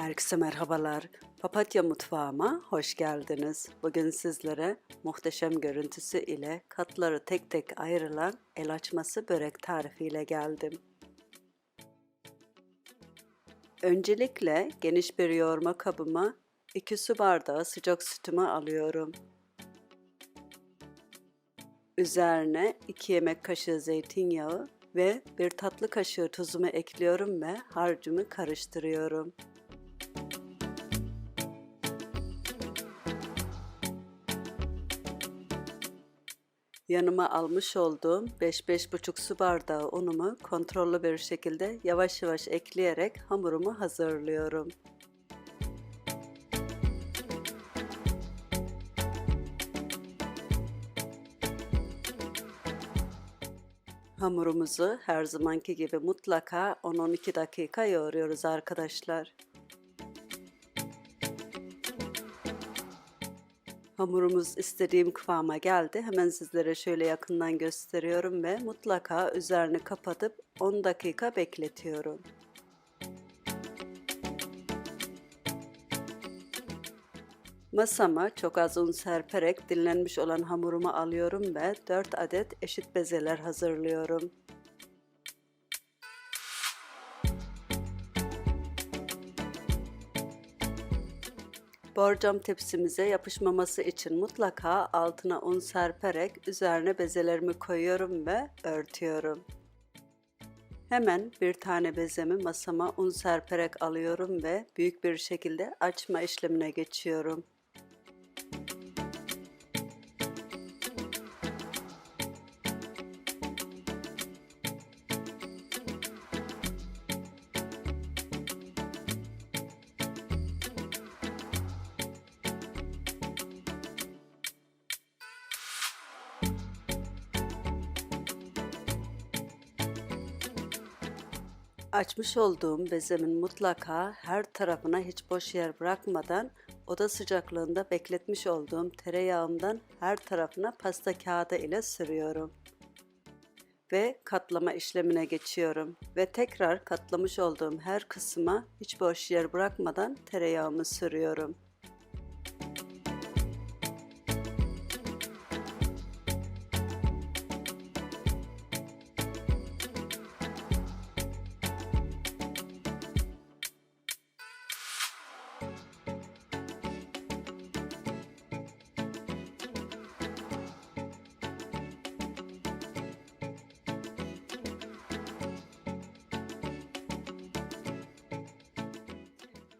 Herkese merhabalar. Papatya mutfağıma hoş geldiniz. Bugün sizlere muhteşem görüntüsü ile katları tek tek ayrılan el açması börek tarifiyle geldim. Öncelikle geniş bir yoğurma kabıma 2 su bardağı sıcak sütümü alıyorum. Üzerine 2 yemek kaşığı zeytinyağı ve bir tatlı kaşığı tuzumu ekliyorum ve harcımı karıştırıyorum. Yanıma almış olduğum 5-5,5 su bardağı unumu kontrollü bir şekilde yavaş yavaş ekleyerek hamurumu hazırlıyorum. Hamurumuzu her zamanki gibi mutlaka 10-12 dakika yoğuruyoruz arkadaşlar. Hamurumuz istediğim kıvama geldi. Hemen sizlere şöyle yakından gösteriyorum ve mutlaka üzerini kapatıp 10 dakika bekletiyorum. Masama çok az un serperek dinlenmiş olan hamurumu alıyorum ve 4 adet eşit bezeler hazırlıyorum. Borcam tepsimize yapışmaması için mutlaka altına un serperek üzerine bezelerimi koyuyorum ve örtüyorum. Hemen bir tane bezemi masama un serperek alıyorum ve büyük bir şekilde açma işlemine geçiyorum. Açmış olduğum bezemin mutlaka her tarafına hiç boş yer bırakmadan oda sıcaklığında bekletmiş olduğum tereyağımdan her tarafına pasta kağıdı ile sürüyorum. Ve katlama işlemine geçiyorum. Ve tekrar katlamış olduğum her kısma hiç boş yer bırakmadan tereyağımı sürüyorum.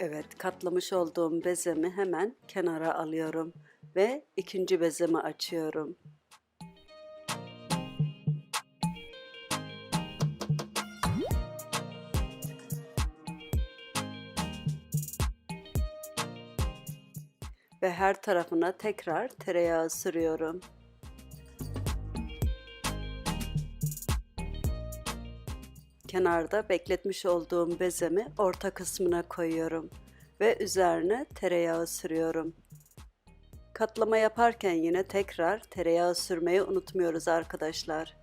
Evet, katlamış olduğum bezemi hemen kenara alıyorum ve ikinci bezemi açıyorum. Ve her tarafına tekrar tereyağı sürüyorum. Kenarda bekletmiş olduğum bezemi orta kısmına koyuyorum ve üzerine tereyağı sürüyorum. Katlama yaparken yine tekrar tereyağı sürmeyi unutmuyoruz arkadaşlar.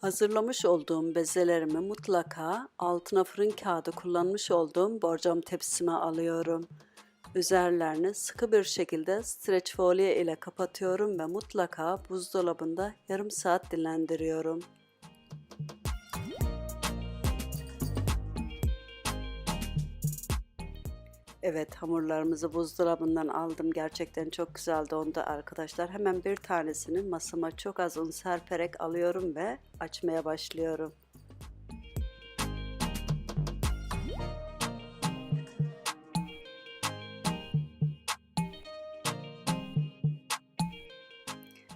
Hazırlamış olduğum bezelerimi mutlaka altına fırın kağıdı kullanmış olduğum borcam tepsime alıyorum. Üzerlerini sıkı bir şekilde streç folye ile kapatıyorum ve mutlaka buzdolabında yarım saat dinlendiriyorum. Evet hamurlarımızı buzdolabından aldım. Gerçekten çok güzeldi onda arkadaşlar. Hemen bir tanesini masama çok az un serperek alıyorum ve açmaya başlıyorum.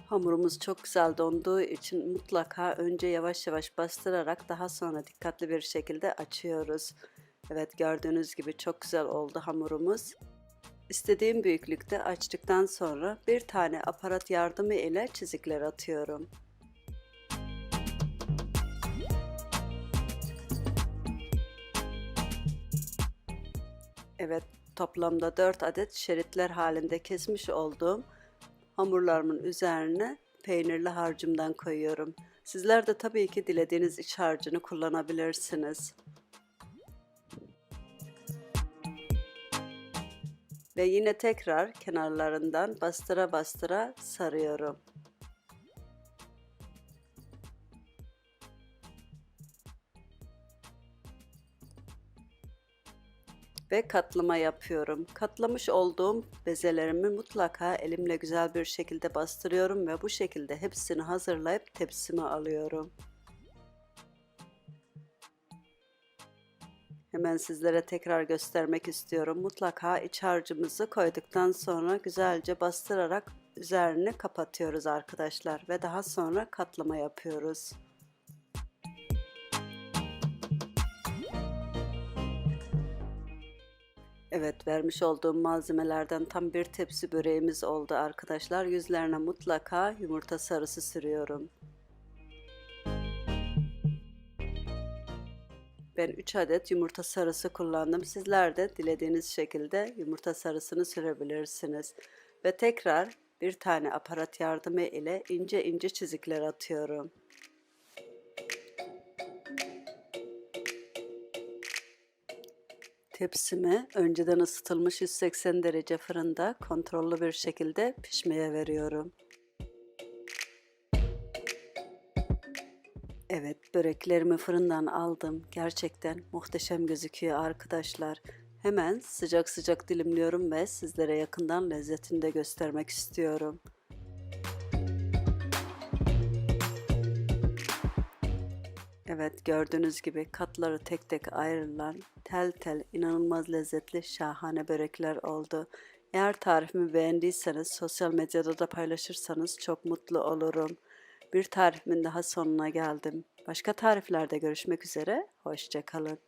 Hamurumuz çok güzel donduğu için mutlaka önce yavaş yavaş bastırarak daha sonra dikkatli bir şekilde açıyoruz. Evet gördüğünüz gibi çok güzel oldu hamurumuz. İstediğim büyüklükte açtıktan sonra bir tane aparat yardımı ile çizikler atıyorum. Evet toplamda 4 adet şeritler halinde kesmiş olduğum hamurlarımın üzerine peynirli harcımdan koyuyorum. Sizler de tabii ki dilediğiniz iç harcını kullanabilirsiniz. Ve yine tekrar kenarlarından bastıra bastıra sarıyorum. ve katlama yapıyorum. Katlamış olduğum bezelerimi mutlaka elimle güzel bir şekilde bastırıyorum ve bu şekilde hepsini hazırlayıp tepsime alıyorum. Hemen sizlere tekrar göstermek istiyorum. Mutlaka iç harcımızı koyduktan sonra güzelce bastırarak üzerini kapatıyoruz arkadaşlar ve daha sonra katlama yapıyoruz. Evet vermiş olduğum malzemelerden tam bir tepsi böreğimiz oldu arkadaşlar. Yüzlerine mutlaka yumurta sarısı sürüyorum. Ben 3 adet yumurta sarısı kullandım. Sizler de dilediğiniz şekilde yumurta sarısını sürebilirsiniz. Ve tekrar bir tane aparat yardımı ile ince ince çizikler atıyorum. Tepsimi önceden ısıtılmış 180 derece fırında kontrollü bir şekilde pişmeye veriyorum. Evet, böreklerimi fırından aldım. Gerçekten muhteşem gözüküyor arkadaşlar. Hemen sıcak sıcak dilimliyorum ve sizlere yakından lezzetini de göstermek istiyorum. Evet gördüğünüz gibi katları tek tek ayrılan tel tel inanılmaz lezzetli şahane börekler oldu. Eğer tarifimi beğendiyseniz sosyal medyada da paylaşırsanız çok mutlu olurum. Bir tarifimin daha sonuna geldim. Başka tariflerde görüşmek üzere. Hoşçakalın.